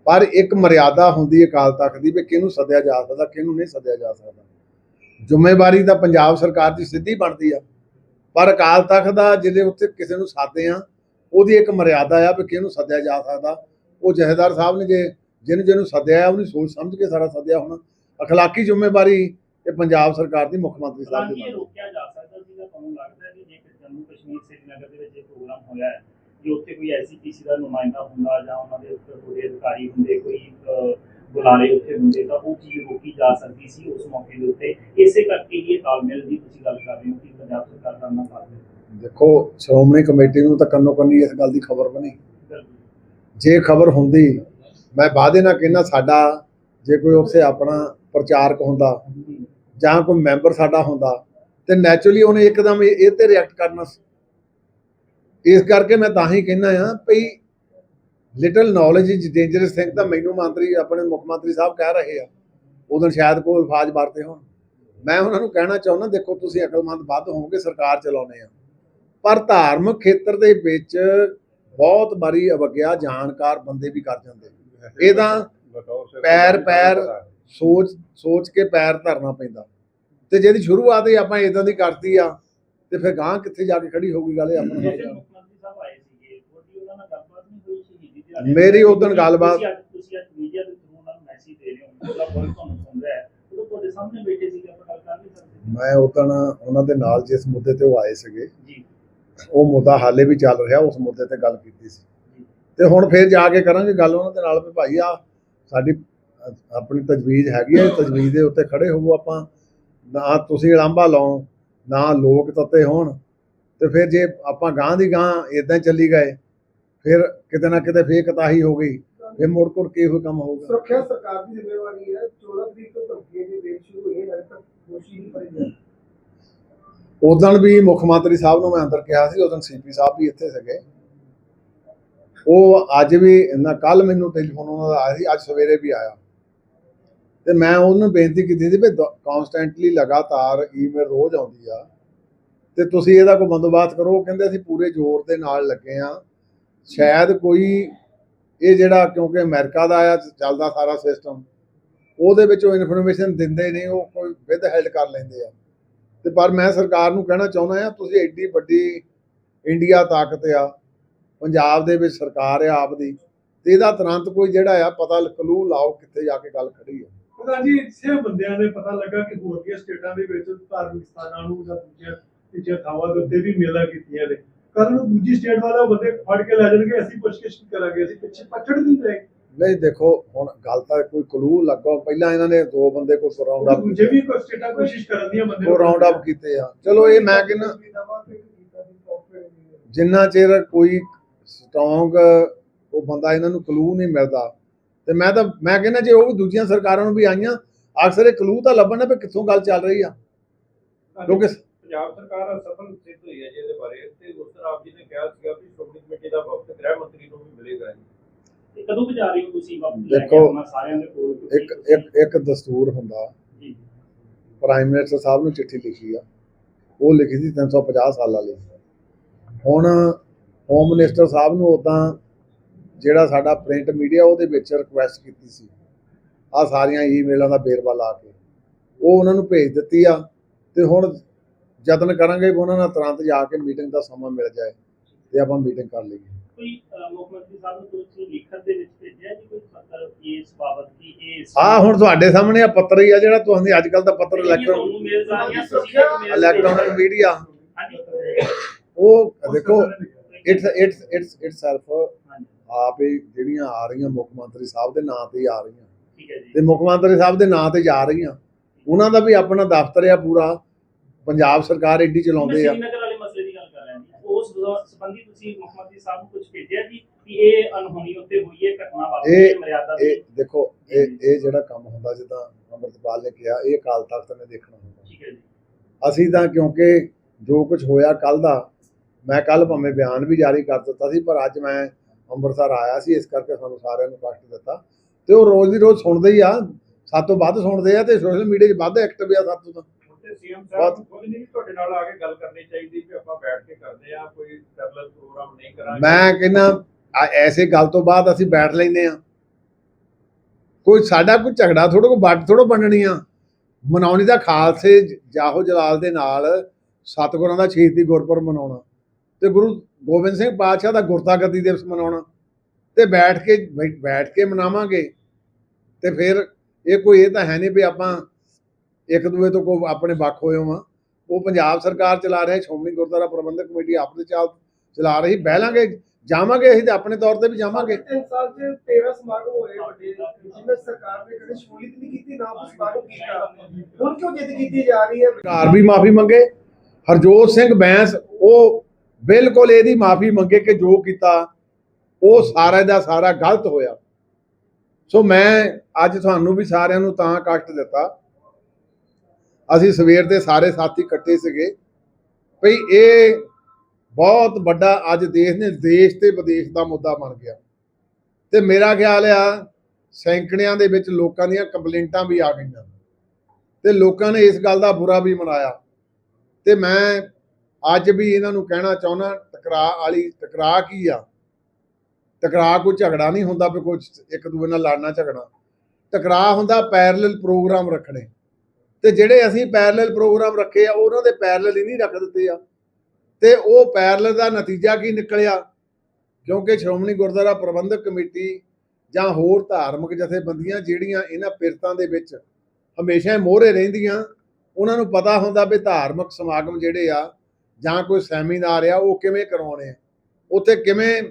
ਪਰ ਇੱਕ ਮਰਿਆਦਾ ਹੁੰਦੀ ਹੈ ਅਕਾਲ ਤਖਤ ਦੀ ਵੀ ਕਿਹਨੂੰ ਸੱਦਿਆ ਜਾ ਸਕਦਾ, ਕਿਹਨੂੰ ਨਹੀਂ ਸੱਦਿਆ ਜਾ ਸਕਦਾ। ਜ਼ਿੰਮੇਵਾਰੀ ਤਾਂ ਪੰਜਾਬ ਸਰਕਾਰ ਦੀ ਸਿੱਧੀ ਬਣਦੀ ਆ। ਪਰ ਅਕਾਲ ਤਖਤ ਦਾ ਜਿਹਦੇ ਉੱਤੇ ਕਿਸੇ ਨੂੰ ਸਾਦੇ ਆ, ਉਹਦੀ ਇੱਕ ਮਰਿਆਦਾ ਆ ਵੀ ਕਿਹਨੂੰ ਸੱਦਿਆ ਜਾ ਸਕਦਾ। ਉਹ ਜਹੇਦਾਰ ਸਾਹਿਬ ਨੇ ਜੇ ਜਿਹਨੂੰ ਜਿਹਨੂੰ ਸੱਦਿਆ ਆ ਉਹਨੇ ਸੋਚ ਸਮਝ ਕੇ ਸਾਰਾ ਸੱਦਿਆ ਹੋਣਾ। ਅਖਲਾਕੀ ਜ਼ਿੰਮੇਵਾਰੀ ਇਹ ਪੰਜਾਬ ਸਰਕਾਰ ਦੀ ਮੁੱਖ ਮੰਤਰੀ ਸਾਹਿਬ ਦੀ ਬਣਦੀ ਰੋਕਿਆ ਜਾ ਸਕਦਾ ਸੀਗਾ ਤੁਹਾਨੂੰ ਲੱਗਦਾ ਕਿ ਜੇ ਜੰਮੂ ਕਸ਼ਮੀਰ ਸ੍ਰੀਨਗਰ ਦੇ ਵਿੱਚ ਇਹ ਪ੍ਰੋਗਰਾਮ ਹੋਇਆ ਹੈ ਜੇ ਉੱਥੇ ਕੋਈ ਐਸਜੀਪੀਸੀ ਦਾ ਨੁਮਾਇੰਦਾ ਹੁੰਦਾ ਜਾਂ ਉਹਨਾਂ ਦੇ ਉੱਪਰ ਕੋਈ ਅਧਿਕਾਰੀ ਹੁੰਦੇ ਕੋਈ ਬੁਲਾਰੇ ਉੱਥੇ ਹੁੰਦੇ ਤਾਂ ਉਹ ਚੀਜ਼ ਰੋਕੀ ਜਾ ਸਕਦੀ ਸੀ ਉਸ ਮੌਕੇ ਦੇ ਉੱਤੇ। ਇਸੇ ਕਰਕੇ ਹੀ ਇਹ ਤਾਲਮੇਲ ਦੀ ਤੁਸੀਂ ਗੱਲ ਕਰ ਰਹੇ ਹੋ ਕਿ ਪੰਜਾਬ ਸਰਕਾਰ ਦਾ ਨਾ ਕਰ ਦੇਖੋ ਸ਼੍ਰੋਮਣੀ ਕਮੇਟੀ ਨੂੰ ਤਾਂ ਕੰਨੋ ਕੰਨੀ ਇਸ ਗੱਲ ਦੀ ਖਬਰ ਬਣੀ। ਜੇ ਖਬਰ ਹੁੰਦੀ ਮੈਂ ਵਾਅਦੇ ਨਾਲ ਕਹਿੰਦਾ ਸਾਡਾ ਜੇ ਕੋਈ ਉੱਥੇ ਆਪਣਾ ਪ੍ਰਚਾਰਕ ਹੁੰਦਾ ਜਾਂ ਕੋਈ ਮੈਂਬਰ ਸਾਡਾ ਹੁੰਦਾ ਤੇ ਨੈਚੁਰਲੀ ਉਹਨੇ ਇੱਕਦਮ ਇਹ ਤੇ ਰਿਐਕਟ ਕਰਨਾ ਇਸ ਕਰਕੇ ਮੈਂ ਤਾਂ ਹੀ ਕਹਿੰਦਾ ਆ ਭਈ little knowledge is dangerous thing ਤਾਂ ਮੈਨੂੰ ਮੰਤਰੀ ਆਪਣੇ ਮੁੱਖ ਮੰਤਰੀ ਸਾਹਿਬ ਕਹਿ ਰਹੇ ਆ। ਉਦੋਂ ਸ਼ਾਇਦ ਕੋਈ ਅਲਫਾਜ਼ ਵਰਤੇ ਹੋਣ। ਮੈਂ ਉਹਨਾਂ ਨੂੰ ਕਹਿਣਾ ਚਾਹੁੰਦਾ ਦੇਖੋ ਤੁਸੀਂ ਅਕਲਮੰਦ ਵੱਧ ਹੋਵੋਗੇ ਸਰਕਾਰ ਚਲਾਉਨੇ ਆ। ਪਰ ਧਾਰਮਿਕ ਖੇਤਰ ਦੇ ਵਿੱਚ ਬਹੁਤ ਵਾਰੀ ਅਵਗਿਆ ਜਾਣਕਾਰ ਬੰਦੇ ਵੀ ਕਰ ਜਾਂਦੇ ਇਹ ਤਾਂ ਪੈਰ ਪੈਰ ਸੋਚ ਸੋਚ ਕੇ ਪੈਰ ਧਰਨਾ ਪੈਂਦਾ। ਤੇ ਜਿਹਦੀ ਸ਼ੁਰੂਆਤ ਹੀ ਆਪਾਂ ਇਦਾਂ ਦੀ ਕਰਤੀ ਆ ਤੇ ਫਿਰ ਗਾਂ ਕਿੱਥੇ ਜਾ ਕੇ ਖੜੀ ਹੋਊਗੀ ਗੱਲ ਇਹ ਆਪਣਾ ਜਿਹੜੇ ਹੱਲ ਆ। ਮੁੱਖ ਮੰਤਰੀ ਸਾਹਿਬ ਆਏ ਸੀਗੇ ਤੁਹਾਡੀ ਉਹਨਾਂ ਨਾਲ ਗੱਲਬਾਤ ਨਹੀਂ ਹੋਈ ਸ਼ਹੀਦੀ ਦਿਹਾੜੇ ਮੇਰੀ ਉਦੋਂ ਗੱਲਬਾਤ- ਤੁਸੀਂ ਅੱਜ ਤੁਸੀਂ ਅੱਜ ਮੀਡੀਆ ਦੇ ਥਰੂ ਉਹਨਾਂ ਨੂੰ ਮੈਸੇਜ ਦੇ ਰਹੇ ਹੋ। ਪੂਰਾ ਵਰਲਡ ਤੁਹਾਨੂੰ ਸੁਣ ਰਿਹਾ ਹੈ। ਉਹ ਤੁਹਾਡੇ ਸਾਹਮਣੇ ਬੈਠੇ ਸੀਗੇ ਆਪਾਂ ਗੱਲ ਕਰ ਨਹੀਂ ਸਕਦੇ। ਮੈਂ ਉਦੋਂ ਉਹਨਾਂ ਦੇ ਨਾਲ ਜਿਸ ਮੁੱਦੇ ਤੇ ਉਹ ਆਏ ਸੀਗੇ ਜੀ। ਉਹ ਮੁੱਦਾ ਹਾਲੇ ਵੀ ਚੱਲ ਰਿਹਾ ਉਸ ਮੁੱਦੇ ਤੇ ਗੱਲ ਕੀਤੀ ਸੀ। ਤੇ ਹੁਣ ਫਿਰ ਜਾ ਕੇ ਕਰਾਂਗੇ ਗੱਲ ਉਹਨਾਂ ਦੇ ਨਾਲ ਵੀ ਭਾਈ ਆ ਸਾਡੀ ਆਪਣੀ ਤਜਵੀਜ਼ ਹੈਗੀ ਹੈ ਤਜਵੀਜ਼ ਦੇ ਉੱਤੇ ਖੜੇ ਹੋਵੋ ਆਪਾਂ। ਨਾ ਤੁਸੀਂ ਉਲਾਂਭਾ ਲਾਓ ਨਾ ਲੋਕ ਤੱਤੇ ਹੋਣ। ਤੇ ਫਿਰ ਜੇ ਆਪਾਂ ਗਾਂ ਦੀ ਗਾਂ ਇਦਾਂ ਚੱਲੀ ਗਏ ਫਿਰ ਕਿਤੇ ਨਾ ਕਿਤੇ ਫੇਰ ਕਤਾਹੀ ਹੋ ਗਈ ਫਿਰ ਮੁੜ ਕੁੜ ਕੇ ਇਹੋ ਕੰਮ ਹੋਊਗਾ। ਸੁਰੱਖਿਆ ਸਰਕਾਰ ਦੀ ਜ਼ਿੰਮੇਵਾਰੀ ਹੈ 14 ਤਰੀਕ ਤੋਂ ਧਮਕੀਆਂ ਦੀ ਵੇਚ ਸ਼ੁਰੂ ਹੋਈ ਹੈ ਤੱਕ ਦੋਸ਼ੀ ਨਹੀਂ ਫੜੇ ਗਏ। ਉਦੋਂ ਵੀ ਮੁੱਖ ਮੰਤਰੀ ਸਾਹਿਬ ਨੂੰ ਮੈਂ ਅੰਦਰ ਕਿਹਾ ਸੀ ਉਦੋਂ ਸੀਪੀ ਸਾਹਿਬ ਵੀ ਇੱਥੇ ਸੀਗੇ। ਉਹ ਅੱਜ ਵੀ ਨਾ ਕੱਲ ਮੈਨੂੰ ਟੈਲੀਫੋਨ ਉਹਨਾਂ ਦਾ ਆਇਆ ਸੀ ਅੱਜ ਸਵੇਰੇ ਵੀ ਆਇਆ। ਤੇ ਮੈਂ ਉਹਨੂੰ ਬੇਨਤੀ ਕੀਤੀ ਸੀ ਵੀ ਕਨਸਟੈਂਟਲੀ ਲਗਾਤਾਰ ਈਮੇਲ ਰੋਜ਼ ਆਉਂਦੀ ਆ। ਤੇ ਤੁਸੀਂ ਇਹਦਾ ਕੋਈ ਬੰਦੋਬਸਤ ਕਰੋ ਉਹ ਕਹਿੰਦੇ ਅਸੀਂ ਪੂਰੇ ਜ਼ੋਰ ਦੇ ਨਾਲ ਲੱਗੇ ਆ। ਸ਼ਾਇਦ ਕੋਈ ਇਹ ਜਿਹੜਾ ਕਿਉਂਕਿ ਅਮਰੀਕਾ ਦਾ ਆ, ਚੱਲਦਾ ਸਾਰਾ ਸਿਸਟਮ ਉਹਦੇ ਵਿੱਚ ਉਹ ਇਨਫੋਰਮੇਸ਼ਨ ਦਿੰਦੇ ਨਹੀਂ ਉਹ ਕੋਈ ਵਿਦ ਹੈਲਡ ਕਰ ਲੈਂਦੇ ਆ। ਤੇ ਪਰ ਮੈਂ ਸਰਕਾਰ ਨੂੰ ਕਹਿਣਾ ਚਾਹੁੰਦਾ ਆ ਤੁਸੀਂ ਐਡੀ ਵੱਡੀ ਇੰਡੀਆ ਤਾਕਤ ਆ, ਪੰਜਾਬ ਦੇ ਵਿੱਚ ਸਰਕਾਰ ਆ ਆਪ ਦੀ ਤੇ ਇਹਦਾ ਤੁਰੰਤ ਕੋਈ ਜਿਹੜਾ ਆ ਪਤਾ ਕਲੂ ਲਾਓ ਕਿੱਥੇ ਜਾ ਕੇ ਗੱਲ ਖੜੀ ਆ। ਪ੍ਰਧਾਨ ਜੀ ਇਸੇ ਬੰਦਿਆਂ ਦੇ ਪਤਾ ਲੱਗਾ ਕਿ ਹੋਰ ਦੀਆਂ ਸਟੇਟਾਂ ਦੇ ਵਿੱਚ ਧਾਰਮਿਕ ਸਥਾਨਾਂ ਨੂੰ ਜਾਂ ਦੂਜੀਆਂ ਤੀਜੀਆਂ ਥਾਵਾਂ ਦੇ ਉੱਤੇ ਵੀ ਮੇਲਾ ਕੀਤੀਆਂ ਨੇ ਕੱਲ ਨੂੰ ਦੂਜੀ ਸਟੇਟ ਵਾਲਾ ਬੰਦੇ ਫੜ ਕੇ ਲੈ ਜਾਣਗੇ ਅਸੀਂ ਪੁੱਛਗਿੱਛ ਕਰਾਂਗੇ ਅਸੀਂ ਪਿੱਛੇ ਪਛੜ ਨਹੀਂ ਰਹੇ। ਨਹੀਂ ਦੇਖੋ ਹੁਣ ਗੱਲ ਤਾਂ ਕੋਈ ਕਲੂ ਲੱਗੋ ਪਹਿਲਾਂ ਇਹਨਾਂ ਨੇ ਦੋ ਬੰਦੇ ਕੋਈ ਰਾਉਂਡ ਅਪ ਦੂਜੇ ਵੀ ਕੋਈ ਸਟੇਟਾਂ ਕੋਸ਼ਿਸ਼ ਕਰਨ ਦੀਆਂ ਬੰਦੇ ਉਹ ਰਾਉਂਡ ਅਪ ਕੀਤੇ ਆ। ਚਲੋ ਇਹ ਮੈਂ ਕਹਿੰਦਾ ਜਿੰਨਾ ਚਿਰ ਕੋਈ ਸਟਰੋਂਗ ਉਹ ਬੰਦਾ ਇਹਨਾਂ ਨੂੰ ਕਲੂ ਨਹੀਂ ਮਿਲਦਾ। ਤੇ ਮੈਂ ਤਾਂ ਮੈਂ ਕਹਿੰਦਾ ਜੇ ਉਹ ਵੀ ਦੂਜੀਆਂ ਸਰਕਾਰਾਂ ਨੂੰ ਵੀ ਆਈਆਂ ਅਕਸਰ ਇਹ ਕਲੂ ਤਾਂ ਲੱਭਣ ਵੀ ਕਿੱਥੋਂ ਗੱਲ ਚੱਲ ਰਹੀ ਆ। ਕਿਉਂਕਿ ਪੰਜਾਬ ਸਰਕਾਰ ਅਸਫਲ ਸਿੱਧ ਹੋਈ ਹੈ ਜੀ ਇਹਦੇ ਬਾਰੇ ਤੇ ਉਸ ਤਰ੍ਹਾਂ ਆਪ ਜੀ ਨੇ ਕਿਹਾ ਸੀਗਾ ਵੀ ਸ਼੍ਰੋਮਣੀ ਕਮੇਟੀ ਦਾ ਵਕਤ ਗ੍ਰਹਿ ਮੰਤਰੀ ਨੂੰ ਵੀ ਮਿਲੇਗਾ ਜੀ। ਤੇ ਕਦੋਂ ਵਜਾ ਰਹੇ ਹੋ ਤੁਸੀਂ ਵਾਪਸ ਲੈ ਕੇ ਦੇਖੋ, ਆਉਣਾ ਸਾਰਿਆਂ ਦੇ ਕੋਲ ਇੱਕ ਇੱਕ ਇੱਕ ਦਸਤੂਰ ਹੁੰਦਾ। ਜੀ। ਪ੍ਰਾਈਮ ਮਿਨਿਸਟਰ ਸਾਹਿਬ ਨੂੰ ਚਿੱਠੀ ਲਿਖੀ ਆ। ਉਹ ਲਿਖੀ ਸੀ 350 ਸਾਲਾਂ ਲਈ। ਹੁਣ ਹੋਮ ਮਿਨਿਸਟਰ ਸਾਹਿਬ ਨੂੰ ਉਦਾਂ ਜਿਹੜਾ ਸਾਡਾ ਪ੍ਰਿੰਟ ਮੀਡੀਆ ਉਹਦੇ ਵਿੱਚ ਰਿਕੁਐਸਟ ਕੀਤੀ ਸੀ। ਆ ਸਾਰੀਆਂ ਈਮੇਲਾਂ ਦਾ ਬੇਰਵਾ ਲਾ ਕੇ। ਉਹ ਉਹਨਾਂ ਨੂੰ ਭੇਜ ਦਿੱਤੀ ਆ। ਤੇ ਹੁਣ ਯਤਨ ਕਰਾਂਗੇ ਕਿ ਉਹਨਾਂ ਨਾਲ ਤੁਰੰਤ ਜਾ ਕੇ ਮੀਟਿੰਗ ਦਾ ਸਮਾਂ ਮਿਲ ਜਾਏ ਤੇ ਆਪਾਂ ਮੀਟਿੰਗ ਕਰ ਲਈਏ। ਕੋਈ ਮੁੱਖ ਮੰਤਰੀ ਸਾਹਿਬ ਨੂੰ ਤੁਸੀਂ ਲਿਖਤ ਦੇ ਵਿੱਚ ਭੇਜਿਆ ਜੀ ਕੋਈ ਪੱਤਰ ਇਸ ਬਾਬਤ ਕਿ ਇਹ ਆ ਹੁਣ ਤੁਹਾਡੇ ਸਾਹਮਣੇ ਆ ਪੱਤਰ ਹੀ ਆ ਜਿਹੜਾ ਤੁਸੀਂ ਅੱਜ ਕੱਲ ਦਾ ਪੱਤਰ ਇਲੈਕਟ੍ਰੋਨਿਕ ਮੀਡੀਆ ਉਹ ਦੇਖੋ ਇਟਸ ਇਟਸ ਇਟਸ ਇਟਸੈਲਫ ਹਾਂਜੀ। ਆਪ ਹੀ ਜਿਹੜੀਆਂ ਆ ਰਹੀਆਂ ਮੁੱਖ ਮੰਤਰੀ ਸਾਹਿਬ ਦੇ ਨਾਂ ਤੇ ਆ ਰਹੀਆਂ। ਠੀਕ ਹੈ ਜੀ। ਤੇ ਮੁੱਖ ਮੰਤਰੀ ਸਾਹਿਬ ਦੇ ਨਾਂ ਤੇ ਜਾ ਰਹੀਆਂ। ਉਹਨਾਂ ਦਾ ਵੀ ਆਪਣਾ ਦਫ਼ਤਰ ਆ ਪੂਰਾ। ਪੰਜਾਬ ਸਰਕਾਰ ਮੈਂ ਚਲਾਉਂਦੇ ਆ। ਸ਼੍ਰੀਨਗਰ ਵਾਲੇ ਮਸਲੇ ਦੀ ਗੱਲ ਕਰ ਰਿਹਾ ਜੀ। ਉਸ ਸੰਬੰਧੀ ਤੁਸੀਂ ਮੁੱਖ ਮੰਤਰੀ ਸਾਹਿਬ ਨੂੰ ਕੁਝ ਭੇਜਿਆ ਜੀ ਕਿ ਇਹ ਅਨਹੋਣੀ ਉੱਤੇ ਹੋਈ ਹੈ ਘਟਨਾ ਵਾਪਰੀ ਹੈ ਮਰਿਆਦਾ ਇਹ ਦੇਖੋ ਇਹ ਇਹ ਜਿਹੜਾ ਕੰਮ ਹੁੰਦਾ ਜਿੱਦਾਂ ਅੰਮ੍ਰਿਤਪਾਲ ਨੇ ਕਿਹਾ ਇਹ ਅਕਾਲ ਤਖਤ ਨੇ ਦੇਖਣਾ ਹੁੰਦਾ। ਠੀਕ ਹੈ ਜੀ। ਅਸੀਂ ਤਾਂ ਕਿਉਂਕਿ ਜੋ ਕੁਝ ਹੋਇਆ ਕੱਲ ਦਾ ਮੈਂ ਕੱਲ ਭਾਵੇਂ ਬਿਆਨ ਵੀ ਜਾਰੀ ਕਰ ਦਿੱਤਾ ਸੀ ਪਰ ਅੱਜ ਮੈਂ ਅੰਮ੍ਰਿਤਸਰ ਆਇਆ ਸੀ ਇਸ ਕਰਕੇ ਸਾਨੂੰ ਸਾਰਿਆਂ ਨੂੰ ਕਸ਼ਟ ਦਿੱਤਾ। ਤੇ ਉਹ ਰੋਜ਼ ਦੀ ਰੋਜ਼ ਸੁਣਦੇ ਹੀ ਆ ਸਭ ਤੋਂ ਵੱਧ ਸੁਣਦੇ ਆ ਤੇ ਸੋਸ਼ਲ ਮੀਡੀਆ 'ਚ ਵੱਧ ਐਕਟਿਵ ਆ ਸਭ ਤੋਂ ਤਾਂ ਤੇ। ਸੀਐਮ ਸਾਹਿਬ ਨੂੰ ਖੁਦ ਨਹੀਂ ਤੁਹਾਡੇ ਨਾਲ ਆ ਕੇ ਗੱਲ ਕਰਨੀ ਚਾਹੀਦੀ ਵੀ ਆਪਾਂ ਬੈਠ ਕੇ ਕਰਦੇ ਆ ਕੋਈ ਪੈਰਲਲ ਪ੍ਰੋਗਰਾਮ ਨਹੀਂ ਕਰਾਂਗੇ। ਮੈਂ ਕਹਿੰਦਾ ਐਸੇ ਗੱਲ ਤੋਂ ਬਾਅਦ ਅਸੀਂ ਬੈਠ ਲੈਂਦੇ ਆ ਕੋਈ ਸਾਡਾ ਕੋਈ ਝਗੜਾ ਥੋੜਾ ਕੋਈ ਵੱਟ ਥੋੜਾ ਬਣਨੀ ਆ। ਮਨਾਉਣੀ ਦਾ ਖਾਲਸੇ ਜਾਹੋ ਜਲਾਲ ਦੇ ਨਾਲ ਸਤਿਗੁਰਾਂ ਦਾ ਸ਼ਹੀਦੀ ਗੁਰਪੁਰਬ ਮਨਾਉਣਾ ਤੇ ਗੁਰੂ ਗੋਬਿੰਦ ਸਿੰਘ ਪਾਤਸ਼ਾਹ ਦਾ ਗੁਰਤਾ ਗੱਦੀ ਦਿਵਸ ਮਨਾਉਣਾ ਤੇ ਬੈਠ ਕੇ ਬੈਠ ਕੇ ਮਨਾਵਾਂਗੇ ਤੇ ਫਿਰ ਇਹ ਕੋਈ ਇਹ ਤਾਂ ਹੈ ਨਹੀਂ ਵੀ ਆਪਾਂ ਇੱਕ ਦੂਏ ਤੋਂ ਕੋ ਆਪਣੇ ਵੱਖ ਹੋਏ ਹਾਂ ਉਹ ਪੰਜਾਬ ਸਰਕਾਰ ਚਲਾ ਰਿਹਾ ਸ਼੍ਰੋਮਣੀ ਗੁਰਦੁਆਰਾ ਪ੍ਰਬੰਧਕ ਕਮੇਟੀ ਆਪਣੇ ਚਾਲ ਚਲਾ ਰਹੀ ਬਹਿ ਲਾਂਗੇ ਜਾਵਾਂਗੇ ਅਸੀਂ ਤੇ ਆਪਣੇ ਤੌਰ ਤੇ ਵੀ ਜਾਵਾਂਗੇ। ਤਿੰਨ ਸਾਲ ਚ 13 ਸਮਾਗਮ ਹੋਏ ਵੱਡੇ ਜਿਵੇਂ ਸਰਕਾਰ ਨੇ ਕਦੇ ਸ਼ਮੂਲੀਅਤ ਨਹੀਂ ਕੀਤੀ ਨਾ ਕੋਈ ਸਮਾਗਮ ਕੀਤਾ। ਹੁਣ ਕਿਉਂ ਜਿੱਦ ਕੀਤੀ ਜਾ ਰਹੀ ਹੈ? ਸਰਕਾਰ ਵੀ ਮਾਫੀ ਮੰਗੇ ਹਰਜੋਤ ਸਿੰਘ ਬੈਂਸ ਉਹ ਬਿਲਕੁਲ ਇਹਦੀ ਮਾਫੀ ਮੰਗੇ ਕਿ ਜੋ ਕੀਤਾ ਉਹ ਸਾਰਾ ਦਾ ਸਾਰਾ ਗਲਤ ਹੋਇਆ। ਸੋ ਮੈਂ ਅੱਜ ਤੁਹਾਨੂੰ ਵੀ ਸਾਰਿਆਂ ਨੂੰ ਤਾਂ ਕਸ਼ਟ ਦਿੱਤਾ ਅਸੀਂ ਸਵੇਰ ਦੇ ਸਾਰੇ ਸਾਥੀ ਇਕੱਠੇ ਸੀਗੇ। ਭਈ ਇਹ ਬਹੁਤ ਵੱਡਾ ਅੱਜ ਦੇਸ਼ ਨੇ ਦੇਸ਼ ਤੇ ਵਿਦੇਸ਼ ਦਾ ਮੁੱਦਾ ਬਣ ਗਿਆ। ਤੇ ਮੇਰਾ ਖਿਆਲ ਆ, ਸੈਂਕੜਿਆਂ ਦੇ ਵਿੱਚ ਲੋਕਾਂ ਦੀਆਂ ਕੰਪਲੇਂਟਾਂ ਵੀ ਆ ਗਈਆਂ। ਤੇ ਲੋਕਾਂ ਨੇ ਇਸ ਗੱਲ ਦਾ ਬੁਰਾ ਵੀ ਮਨਾਇਆ। ਤੇ ਮੈਂ ਅੱਜ ਵੀ ਇਹਨਾਂ ਨੂੰ ਕਹਿਣਾ ਚਾਹੁੰਦਾ, ਟਕਰਾ ਵਾਲੀ, ਟਕਰਾ ਕੀ ਆ? ਟਕਰਾ ਕੋਈ ਝਗੜਾ ਨਹੀਂ ਹੁੰਦਾ ਵੀ ਕੋਈ ਇੱਕ ਦੂਜੇ ਨਾਲ ਲੜਨਾ ਝਗੜਾ। ਟਕਰਾ ਹੁੰਦਾ ਪੈਰਲਲ ਪ੍ਰੋਗਰਾਮ ਰੱਖਣੇ। ਤੇ ਜਿਹੜੇ ਅਸੀਂ ਪੈਰਲਲ ਪ੍ਰੋਗਰਾਮ ਰੱਖੇ ਆ, ਉਹਨਾਂ ਦੇ ਪੈਰਲਲ ਹੀ ਨਹੀਂ ਰੱਖ ਦਿੱਤੇ ਆ। ਤੇ ਉਹ ਪੈਰਲਲ ਦਾ ਨਤੀਜਾ ਕੀ ਨਿਕਲਿਆ? ਕਿਉਂਕਿ ਸ਼੍ਰੋਮਣੀ ਗੁਰਦੁਆਰਾ ਪ੍ਰਬੰਧਕ ਕਮੇਟੀ ਜਾਂ ਹੋਰ ਧਾਰਮਿਕ ਜਥੇਬੰਦੀਆਂ ਜਿਹੜੀਆਂ ਇਹਨਾਂ ਪਿਰਤਾਂ ਦੇ ਵਿੱਚ ਹਮੇਸ਼ਾ ਮੋਹਰੇ ਰਹਿੰਦੀਆਂ, ਉਹਨਾਂ ਨੂੰ ਪਤਾ ਹੁੰਦਾ ਵੀ ਧਾਰਮਿਕ ਸਮਾਗਮ ਜਿਹੜੇ ਆ ਜਾਂ ਕੋਈ ਸੈਮੀਨਾਰ ਆ, ਉਹ ਕਿਵੇਂ ਕਰਾਉਣੇ ਆ। ਉੱਥੇ ਕਿਵੇਂ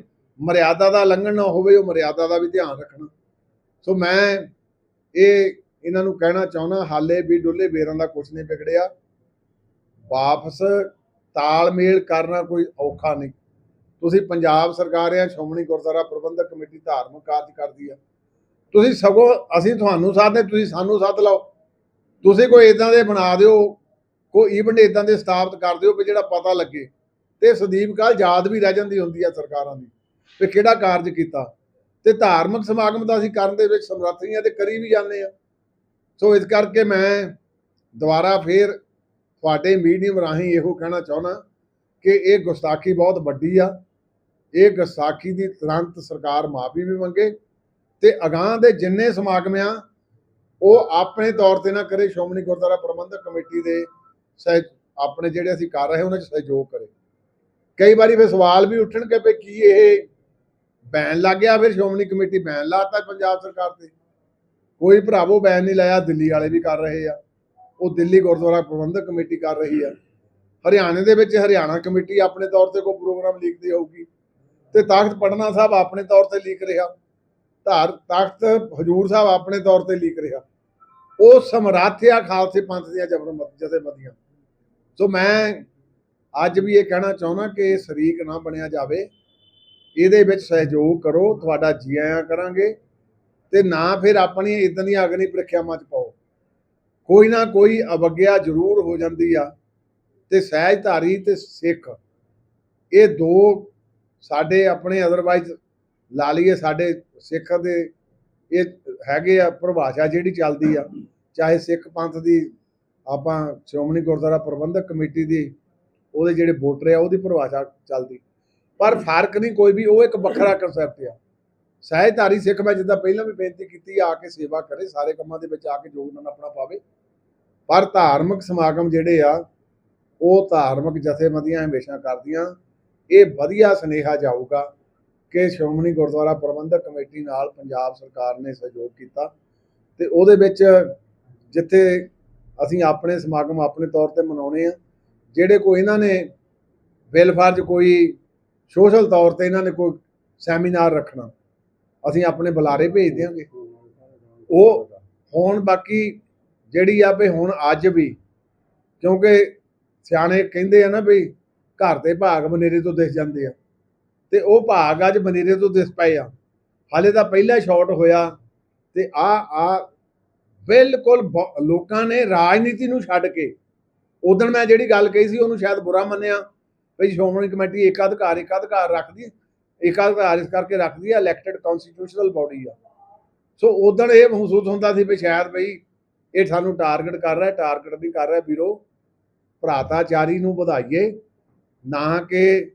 ਮਰਿਆਦਾ ਦਾ ਲੰਘਣ ਨਾ ਹੋਵੇ, ਉਹ ਮਰਿਆਦਾ ਦਾ ਵੀ ਧਿਆਨ ਰੱਖਣਾ। ਸੋ ਮੈਂ ਇਹ ਇਹਨਾਂ ਨੂੰ ਕਹਿਣਾ ਚਾਹੁੰਦਾ, ਹਾਲੇ ਵੀ ਡੁੱਲੇ ਬੇਰਾਂ ਦਾ ਕੁਝ ਨਹੀਂ ਵਿਗੜਿਆ। ਵਾਪਸ ਤਾਲਮੇਲ ਕਰਨਾ ਕੋਈ ਔਖਾ ਨਹੀਂ। ਤੁਸੀਂ ਪੰਜਾਬ ਸਰਕਾਰ ਆ ਸ਼੍ਰੋਮਣੀ ਗੁਰਦੁਆਰਾ ਪ੍ਰਬੰਧਕ ਕਮੇਟੀ ਧਾਰਮਿਕ ਕਾਰਜ ਕਰਦੀ ਆ। ਤੁਸੀਂ ਸਗੋਂ ਅਸੀਂ ਤੁਹਾਨੂੰ ਸਾਧਨੇ, ਤੁਸੀਂ ਸਾਨੂੰ ਸੱਦ ਲਓ। ਤੁਸੀਂ ਕੋਈ ਇਦਾਂ ਦੇ ਬਣਾ ਦਿਓ, ਕੋਈ ਇਵੈਂਟ ਇਦਾਂ ਦੇ ਸਥਾਪਿਤ ਕਰ ਦਿਓ ਵੀ ਜਿਹੜਾ ਪਤਾ ਲੱਗੇ। ਤੇ ਸੰਦੀਪ ਕਾਲ ਯਾਦ ਵੀ ਰਹਿ ਜਾਂਦੀ ਹੁੰਦੀ ਆ ਸਰਕਾਰਾਂ ਦੀ, ਵੀ ਕਿਹੜਾ ਕਾਰਜ ਕੀਤਾ। ਤੇ ਧਾਰਮਿਕ ਸਮਾਗਮ ਤਾਂ ਅਸੀਂ ਕਰਨ ਦੇ ਵਿੱਚ ਸਮਰੱਥ ਨਹੀਂ ਆ ਤੇ ਕਰੀ ਵੀ ਜਾਂਦੇ ਆ। ਸੋ ਇਸ ਕਰਕੇ ਮੈਂ ਦੁਬਾਰਾ ਫੇਰ ਤੁਹਾਡੇ ਮੀਡੀਅਮ ਰਾਹੀਂ ਇਹੋ ਕਹਿਣਾ ਚਾਹੁੰਦਾ ਕਿ ਇਹ ਗੁਸਤਾਖੀ ਬਹੁਤ ਵੱਡੀ ਆ। ਇਹ ਗੁਸਤਾਖੀ ਦੀ ਤੁਰੰਤ ਸਰਕਾਰ ਮਾਫੀ ਵੀ ਮੰਗੇ ਤੇ ਅਗਾਹ ਦੇ ਜਿੰਨੇ ਸਮਾਗਮ ਆ, ਉਹ ਆਪਣੇ ਤੌਰ ਤੇ ਨਾ ਕਰੇ, ਸ਼੍ਰੋਮਣੀ ਗੁਰਦੁਆਰਾ ਪ੍ਰਬੰਧਕ ਕਮੇਟੀ ਦੇ ਸਹਿ, ਆਪਣੇ ਜਿਹੜੇ ਅਸੀਂ ਕਰ ਰਹੇ ਉਹਨਾਂ 'ਚ ਸਹਿਯੋਗ ਕਰੇ। ਕਈ ਵਾਰੀ ਫਿਰ ਸਵਾਲ ਵੀ ਉੱਠਣਗੇ ਵੀ ਕੀ ਇਹ ਬੈਨ ਲੱਗ ਗਿਆ, ਫਿਰ ਸ਼੍ਰੋਮਣੀ ਕਮੇਟੀ ਬੈਨ ਲਾਤਾ ਪੰਜਾਬ ਸਰਕਾਰ ਤੇ। ਕੋਈ ਭਰਾਵੋ ਬੈਨ ਨਹੀਂ ਲਾਇਆ, ਦਿੱਲੀ ਵਾਲੇ ਵੀ ਕਰ ਰਹੇ ਆ। ਉਹ ਦਿੱਲੀ ਗੁਰਦੁਆਰਾ ਪ੍ਰਬੰਧਕ ਕਮੇਟੀ ਕਰ ਰਹੀ ਆ। ਹਰਿਆਣੇ ਦੇ ਵਿੱਚ ਹਰਿਆਣਾ ਕਮੇਟੀ ਆਪਣੇ ਤੌਰ ਤੇ ਕੋਈ ਪ੍ਰੋਗਰਾਮ ਲਿਖਦੀ ਹੋਊਗੀ। ਤੇ ਤਾਕਤ ਪਟਨਾ ਸਾਹਿਬ ਆਪਣੇ ਤੌਰ ਤੇ ਲਿਖ ਰਿਹਾ। ਧਾਰ, ਤਾਕਤ ਹਜੂਰ ਸਾਹਿਬ ਆਪਣੇ ਤੌਰ ਤੇ ਲਿਖ ਰਿਹਾ। ਉਹ ਸਮਰੱਥ ਖਾਲਸੇ ਪੰਥ ਦੀਆਂ ਜਬਰ ਜਥੇਬੰਦੀਆਂ। ਸੋ ਮੈਂ ਅੱਜ ਵੀ ਇਹ ਕਹਿਣਾ ਚਾਹੁੰਦਾ ਕਿ ਇਹ ਸ਼ਰੀਕ ਨਾ ਬਣਿਆ ਜਾਵੇ। ਇਹਦੇ ਵਿੱਚ ਸਹਿਯੋਗ ਕਰੋ, ਤੁਹਾਡਾ ਜੀ ਆਇਆਂ ਕਰਾਂਗੇ। ਤੇ ਨਾ ਫਿਰ ਆਪਣੀ ਇਦਾਂ ਦੀਆਂ ਅਗਨੀ ਪ੍ਰੀਖਿਆਵਾਂ ਚ ਪਾਓ। ਕੋਈ ਨਾ ਕੋਈ ਅਵਗਿਆ ਜ਼ਰੂਰ ਹੋ ਜਾਂਦੀ ਆ ਤੇ ਸਹਿਜਧਾਰੀ ਤੇ ਸਿੱਖ। ਇਹ ਦੋ ਸਾਡੇ ਆਪਣੇ ਅਦਰਵਾਈਜ਼ ਲਾ ਲਈਏ ਸਾਡੇ ਸਿੱਖ ਦੇ ਇਹ ਹੈਗੇ ਆ ਪਰਿਭਾਸ਼ਾ ਜਿਹੜੀ ਚੱਲਦੀ ਆ, ਚਾਹੇ ਸਿੱਖ ਪੰਥ ਦੀ ਆਪਾਂ ਸ਼੍ਰੋਮਣੀ ਗੁਰਦੁਆਰਾ ਪ੍ਰਬੰਧਕ ਕਮੇਟੀ ਦੀ ਉਹਦੇ ਜਿਹੜੇ ਵੋਟਰ ਆ ਉਹਦੀ ਪਰਿਭਾਸ਼ਾ ਚੱਲਦੀ। ਪਰ ਫ਼ਰਕ ਨਹੀਂ ਕੋਈ ਵੀ, ਉਹ ਇੱਕ ਵੱਖਰਾ ਕਨਸੈਪਟ ਆ। ਸਹਿਜਧਾਰੀ ਸਿੱਖ ਮੈਂ ਜਿੱਦਾਂ ਪਹਿਲਾਂ ਵੀ ਬੇਨਤੀ ਕੀਤੀ ਆ ਕੇ ਸੇਵਾ ਕਰੇ, ਸਾਰੇ ਕੰਮਾਂ ਦੇ ਵਿੱਚ ਆ ਕੇ ਯੋਗਦਾਨ ਆਪਣਾ ਪਾਵੇ। ਪਰ ਧਾਰਮਿਕ ਸਮਾਗਮ ਜਿਹੜੇ ਆ, ਉਹ ਧਾਰਮਿਕ ਜਥੇਬੰਦੀਆਂ ਹਮੇਸ਼ਾ ਕਰਦੀਆਂ। ਇਹ ਵਧੀਆ ਸੁਨੇਹਾ ਜਾਊਗਾ ਕਿ ਸ਼੍ਰੋਮਣੀ ਗੁਰਦੁਆਰਾ ਪ੍ਰਬੰਧਕ ਕਮੇਟੀ ਨਾਲ ਪੰਜਾਬ ਸਰਕਾਰ ਨੇ ਸਹਿਯੋਗ ਕੀਤਾ ਤੇ ਉਹਦੇ ਵਿੱਚ ਜਿੱਥੇ ਅਸੀਂ ਆਪਣੇ ਸਮਾਗਮ ਆਪਣੇ ਤੌਰ ਤੇ ਮਨਾਉਣੇ ਆ, ਜਿਹੜੇ ਕੋਈ ਇਹਨਾਂ ਨੇ ਵੈਲਫੇਅਰ 'ਚ ਕੋਈ ਸੋਸ਼ਲ ਤੌਰ ਤੇ ਇਹਨਾਂ ਨੇ ਕੋਈ ਸੈਮੀਨਾਰ ਰੱਖਣਾ ਅਸੀਂ ਆਪਣੇ ਬੁਲਾਰੇ ਭੇਜ ਦਿਆਂਗੇ। ਉਹ ਹੁਣ ਬਾਕੀ ਜਿਹੜੀ ਆ ਵੀ ਹੁਣ ਅੱਜ ਵੀ, ਕਿਉਂਕਿ ਸਿਆਣੇ ਕਹਿੰਦੇ ਆ ਨਾ ਵੀ ਘਰ ਦੇ ਭਾਗ ਬਨੇਰੇ ਤੋਂ ਦਿਸ ਜਾਂਦੇ ਆ। ਤੇ ਉਹ ਭਾਗ ਅੱਜ ਬਨੇਰੇ ਤੋਂ ਦਿਸ ਪਏ ਆ। ਹਾਲੇ ਤਾਂ ਪਹਿਲਾ ਸ਼ਾਟ ਹੋਇਆ ਤੇ ਆ ਆ ਬਿਲਕੁਲ ਬ- ਲੋਕਾਂ ਨੇ ਰਾਜਨੀਤੀ ਨੂੰ ਛੱਡ ਕੇ, ਉਦੋਂ ਮੈਂ ਜਿਹੜੀ ਗੱਲ ਕਹੀ ਸੀ ਉਹਨੂੰ ਸ਼ਾਇਦ ਬੁਰਾ ਮੰਨਿਆ, ਵੀ ਸ਼੍ਰੋਮਣੀ ਕਮੇਟੀ ਏਕਾਧਿਕਾਰ ਏਕਾਧਿਕਾਰ ਰੱਖਦੀ ਏਕਾਧਿਕਾਰ ਇਸ ਕਰਕੇ ਰੱਖਦੀ ਆ ਇਲੈਕਟਡ ਕਨਸਟੀਟਿਊਸ਼ਨਲ ਬਾਡੀ ਆ। ਸੋ ਉਦੋਂ ਇਹ ਮਹਿਸੂਸ ਹੁੰਦਾ ਸੀ ਵੀ ਸ਼ਾਇਦ ਬਈ ਇਹ ਸਾਨੂੰ ਟਾਰਗੇਟ ਕਰ ਰਿਹਾ ਟਾਰਗੇਟ ਨਹੀਂ ਕਰ ਰਿਹਾ ਵੀਰੋ। ਭਰਾਤਾਚਾਰੀ ਨੂੰ ਵਧਾਈਏ, ਨਾ ਕਿ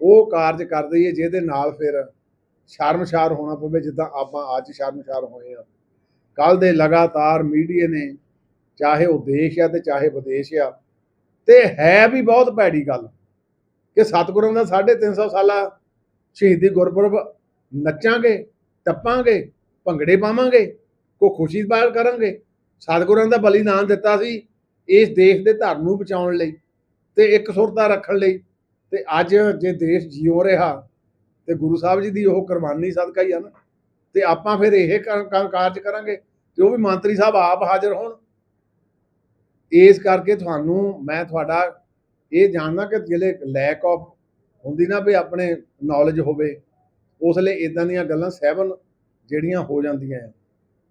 ਉਹ ਕਾਰਜ ਕਰ ਦਈਏ ਜਿਹਦੇ ਨਾਲ ਫਿਰ ਸ਼ਰਮਸ਼ਾਰ ਹੋਣਾ ਪਵੇ, ਜਿੱਦਾਂ ਆਪਾਂ ਅੱਜ ਸ਼ਰਮਸ਼ਾਰ ਹੋਏ ਆ। ਕੱਲ ਦੇ ਲਗਾਤਾਰ ਮੀਡੀਆ ਨੇ, ਚਾਹੇ ਉਹ ਦੇਸ਼ ਆ ਤੇ ਚਾਹੇ ਵਿਦੇਸ਼ ਆ, ਤੇ ਹੈ ਵੀ ਬਹੁਤ ਭੈੜੀ ਗੱਲ ਕਿ ਸਤਿਗੁਰਾਂ ਦਾ 350 ਸਾਲਾ ਸ਼ਹੀਦੀ ਗੁਰਪੁਰਬ ਨੱਚਾਂਗੇ, ਟੱਪਾਂਗੇ, ਭੰਗੜੇ ਪਾਵਾਂਗੇ, ਕੋ ਖੁਸ਼ੀ ਬਾਹਰ ਕਰਾਂਗੇ। ਸਤਿਗੁਰਾਂ ਦਾ ਬਲੀਦਾਨ ਦਿੱਤਾ ਸੀ ਇਸ ਦੇਸ਼ ਦੇ ਧਰਮ ਨੂੰ ਬਚਾਉਣ ਲਈ ਤੇ ਇੱਕ ਸੁਰਤਾ ਰੱਖਣ ਲਈ ਤੇ ਅੱਜ ਜੇ ਦੇਸ਼ ਜਿਉ ਰਿਹਾ ਤੇ ਗੁਰੂ ਸਾਹਿਬ ਜੀ ਦੀ ਉਹ ਕੁਰਬਾਨੀ ਸਦਕਾ ਹੀ ਆ ਨਾ, ਤੇ ਆਪਾਂ ਫਿਰ ਇਹ ਕਾਰਜ ਕਰਾਂਗੇ ਤੇ ਉਹ ਵੀ ਮੰਤਰੀ ਸਾਹਿਬ ਆਪ ਹਾਜ਼ਰ ਹੋਣ। ਇਸ ਕਰਕੇ ਤੁਹਾਨੂੰ ਮੈਂ ਤੁਹਾਡਾ ਇਹ ਜਾਣਦਾ ਕਿ ਜਿਹੜੇ ਲੈਕ ਆਫ ਹੁੰਦੀ ਨਾ ਵੀ ਆਪਣੇ ਨੌਲੇਜ ਹੋਵੇ ਉਸ ਲਈ ਇਦਾਂ ਦੀਆਂ ਗੱਲਾਂ ਸਹਿਬਨ ਜਿਹੜੀਆਂ ਹੋ ਜਾਂਦੀਆਂ ਹੈ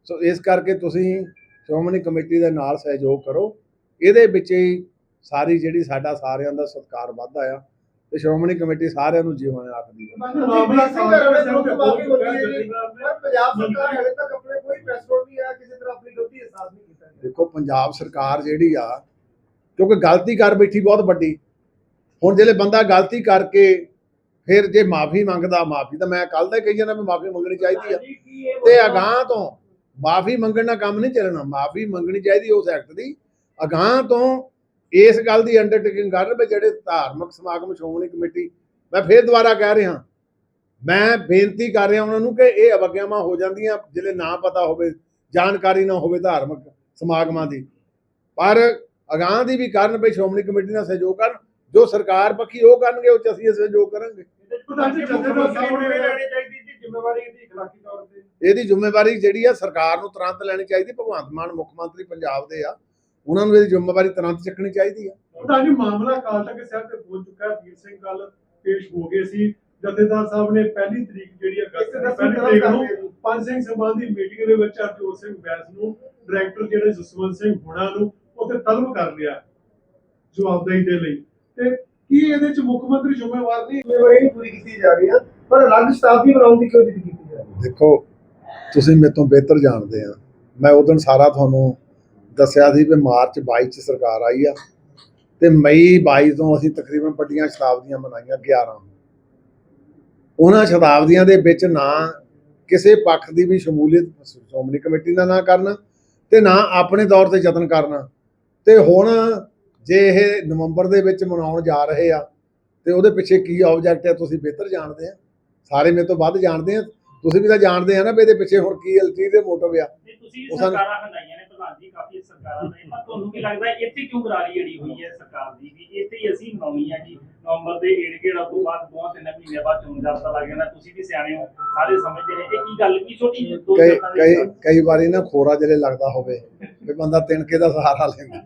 ਸੋ ਇਸ ਕਰਕੇ ਤੁਸੀਂ ਸ਼੍ਰੋਮਣੀ ਕਮੇਟੀ ਦੇ ਨਾਲ ਸਹਿਯੋਗ ਕਰੋ। ਇਹਦੇ ਵਿੱਚ ਹੀ ਸਾਰੀ ਜਿਹੜੀ ਸਾਡਾ ਸਾਰਿਆਂ ਦਾ ਸਤਿਕਾਰ ਵੱਧਦਾ ਆ ਤੇ ਸ਼੍ਰੋਮਣੀ ਕਮੇਟੀ ਸਾਰਿਆਂ ਨੂੰ ਜੀਵਨ ਆਖਦੀ ਹੈ ਮਾਮਲਾ ਸਾਹਮਣੇ ਸਾਹਮਣੇ ਮਾਫੀ ਪਹੁੰਚ ਮੰਗੀ ਹੈ ਜੀ ਜਥੇਦਾਰ ਨੇ ਪਰ ਪੰਜਾਬ ਸਰਕਾਰ ਹਲੇ ਤੱਕ ਆਪਣੇ ਕੋਈ ਪ੍ਰੈਸ ਨੋਟ ਨਹੀਂ ਆਇਆ ਕਿਸੇ ਤਰ੍ਹਾਂ ਆਪਣੀ ਗਲਤੀ ਅਹਿਸਾਸ ਨਹੀਂ ਕੀਤਾ ਗਿਆ। ਦੇਖੋ ਪੰਜਾਬ ਸਰਕਾਰ ਜਿਹੜੀ ਆ ਕਿਉਂਕਿ ਗਲਤੀ ਕਰ ਬੈਠੀ ਬਹੁਤ ਵੱਡੀ ਹੁਣ ਜਿਹੜੇ ਬੰਦਾ ਗਲਤੀ ਕਰਕੇ ਫਿਰ ਜੇ ਮਾਫੀ ਮੰਗਦਾ ਮਾਫੀ ਤਾਂ ਮੈਂ ਕੱਲ ਦਾ ਕਹੀ ਜਾਂਦਾ ਵੀ ਮਾਫੀ ਮੰਗਣੀ ਚਾਹੀਦੀ ਆ। ਤੇ ਅਗਾਹ ਤੋਂ ਮਾਫੀ ਮੰਗਣ ਨਾਲ ਕੰਮ ਨਹੀਂ ਚੱਲਣਾ ਮਾਫੀ ਮੰਗਣੀ ਚਾਹੀਦੀ ਉਸ ਐਕਟ ਦੀ। ਅਗਾਹ ਤੋਂ ਇਸ ਗੱਲ ਦੀ ਅੰਡਰਟੇਕਿੰਗ ਕਰਨ ਵੀ ਜਿਹੜੇ ਧਾਰਮਿਕ ਸਮਾਗਮ ਸ਼੍ਰੋਮਣੀ ਕਮੇਟੀ ਮੈਂ ਫੇਰ ਦੁਬਾਰਾ ਕਹਿ ਰਿਹਾ ਮੈਂ ਬੇਨਤੀ ਕਰ ਰਿਹਾ ਉਹਨਾਂ ਨੂੰ ਕਿ ਇਹ ਅਵਗਿਆਵਾਂ ਹੋ ਜਾਂਦੀਆਂ ਜਿਹੜੇ ਨਾ ਪਤਾ ਹੋਵੇ ਜਾਣਕਾਰੀ ਨਾ ਹੋਵੇ ਧਾਰਮਿਕ ਸਮਾਗਮਾਂ ਦੀ। ਪਰ ਅਗਾਹ ਦੀ ਵੀ ਕਰਨ ਵੀ ਸ਼੍ਰੋਮਣੀ ਕਮੇਟੀ ਨਾਲ ਸਹਿਯੋਗ ਕਰਨ ਜੋ ਸਰਕਾਰ ਪੱਖੀ ਉਹ ਕਰਨਗੇ, ਉਹ ਚ ਅਸੀਂ ਇਸ ਜੋ ਕਰਾਂਗੇ। ਇਹਦੀ ਜ਼ਿੰਮੇਵਾਰੀ ਜਿਹੜੀ ਆ, ਸਰਕਾਰ ਨੂੰ ਤੁਰੰਤ ਲੈਣੀ ਚਾਹੀਦੀ, ਭਗਵੰਤ ਮਾਨ ਮੁੱਖ ਮੰਤਰੀ ਪੰਜਾਬ ਦੇ ਆ। ਉਹਨਾਂ ਨੂੰ ਇਹਦੀ ਜ਼ਿੰਮੇਵਾਰੀ ਤੁਰੰਤ ਚੱਕਣੀ ਚਾਹੀਦੀ ਆ। ਤਾਂ ਜੀ ਮਾਮਲਾ ਕਾਲ ਤੱਕ ਸਿਰ ਤੇ ਪਹੁੰਚ ਚੁੱਕਾ ਵੀਰ ਸਿੰਘ ਕੱਲ ਪੇਸ਼ ਹੋ। ਗਏ ਸੀ ਜਥੇਦਾਰ ਸਾਹਿਬ ਨੇ ਪਹਿਲੀ ਤਰੀਕ ਜਿਹੜੀ ਅਗਸਤ ਦੀ ਪਹਿਲੀ ਤਰੀਕ ਨੂੰ ਪੰਜ ਸਿੰਘ ਸਭਾਨ ਮੀਟਿੰਗ ਦੇ ਵਿੱਚ ਅਰਜੋਤ ਸਿੰਘ ਬੈਂਸ ਨੂੰ ਡਾਇਰੈਕਟਰ ਜਿਹੜੇ ਜਸਵੰਤ ਸਿੰਘ ਹੁਣਾ ਨੂੰ ਉੱਥੇ ਤਲਬ ਕਰ ਲਿਆ ਜਵਾਬਦਾਰੀ ਦੇ ਲਈ ਤੇ ਕੀ ਇਹਦੇ ਚ ਮੁੱਖ ਮੰਤਰੀ ਜ਼ਿੰਮੇਵਾਰ ਨਹੀਂ? ਜ਼ਿੰਮੇਵਾਰੀ ਨਹੀਂ ਪੂਰੀ ਕੀਤੀ ਜਾ ਰਹੀ ਹੈ ਪਰ ਅਲੱਗ ਸ਼ਤਾਬਦੀ ਬਣਾਉਣ ਦੀ ਕਿਉਂ ਜਿੱਦ ਕੀਤੀ ਜਾ ਰਹੀ ਹੈ ਦੇਖੋ, ਤੁਸੀਂ ਮੇਰੇ ਤੋਂ ਬਿਹਤਰ ਜਾਣਦੇ ਆ। ਮੈਂ ਉਦੋਂ ਸਾਰਾ ਤੁਹਾਨੂੰ ਦੱਸਿਆ ਸੀ ਵੀ ਮਾਰਚ 22 ਚ ਸਰਕਾਰ ਆਈ ਆ ਤੇ ਮਈ 22 ਤੋਂ ਅਸੀਂ ਤਕਰੀਬਨ ਵੱਡੀਆਂ ਸ਼ਤਾਬਦੀਆਂ ਮਨਾਈਆਂ 11 ਉਹਨਾਂ ਸ਼ਤਾਬਦੀਆਂ ਦੇ ਵਿੱਚ ਨਾ ਕਿਸੇ ਪੱਖ ਦੀ ਵੀ ਸ਼ਮੂਲੀਅਤ ਸ਼੍ਰੋਮਣੀ ਕਮੇਟੀ ਦਾ ਨਾ ਕਰਨਾ ਤੇ ਨਾ ਆਪਣੇ ਤੌਰ ਤੇ ਯਤਨ ਕਰਨਾ। ਤੇ ਹੁਣ ਜੇ ਇਹ ਨਵੰਬਰ ਦੇ ਵਿੱਚ ਮਨਾਉਣ ਜਾ ਰਹੇ ਆ ਤੇ ਉਹਦੇ ਪਿੱਛੇ ਕੀ ਆਬਜੈਕਟ ਹੈ ਤੁਸੀਂ ਬਿਹਤਰ ਜਾਣਦੇ ਆ। ਸਾਰੇ ਮੇਰੇ ਤੋਂ ਵੱਧ ਜਾਣਦੇ ਆ। ਤੁਸੀਂ ਵੀ ਤਾਂ ਜਾਣਦੇ ਆ ਨਾ ਵੀ ਇਹਦੇ ਪਿੱਛੇ ਹੁਣ ਕੀ ਐਲਟੀ ਦੇ ਮੋਟਿਵ ਆ। ਤੁਸੀਂ ਸਰਕਾਰਾਂ ਹੰਡਾਈਆਂ ਨੇ ਪ੍ਰਧਾਨ ਜੀ ਕਾਫੀ ਸਰਕਾਰਾਂ ਨੇ। ਪਰ ਤੁਹਾਨੂੰ ਕੀ ਲੱਗਦਾ ਇੱਥੇ ਕਿਉਂ ਗਰਾਰੀ ਅੜੀ ਹੋਈ ਹੈ ਸਰਕਾਰ ਦੀ ਵੀ ਇੱਥੇ ਹੀ ਅਸੀਂ ਮਨਾਉਣੀ ਜੀ ਨਵੰਬਰ ਦੇ ਏੜ ਗੇੜਾ ਤੋਂ ਬਾਅਦ ਦੋ ਤਿੰਨ ਮਹੀਨੇ ਬਾਅਦ ਚੋਣ ਜਾਬਤਾ ਲੱਗ ਜਾਣਾ ਤੁਸੀਂ ਵੀ ਸਿਆਣੇ ਹੋ ਸਾਰੇ ਸਮਝਦੇ ਨੇ। ਇਹ ਕੀ ਗੱਲ ਕੀ ਛੋਟੀ ਜਿਹੀ ਦੋ ਕਈ ਸ਼ਬਦਾਂ ਦੇ ਕਈ ਵਿੱਚ? ਕਈ ਵਾਰੀ ਨਾ ਖੋਰਾ ਜਿਹੜੇ ਲੱਗਦਾ ਹੋਵੇ ਵੀ ਬੰਦਾ ਤਿਣਕੇ ਦਾ ਸਹਾਰਾ ਲੈਂਦਾ।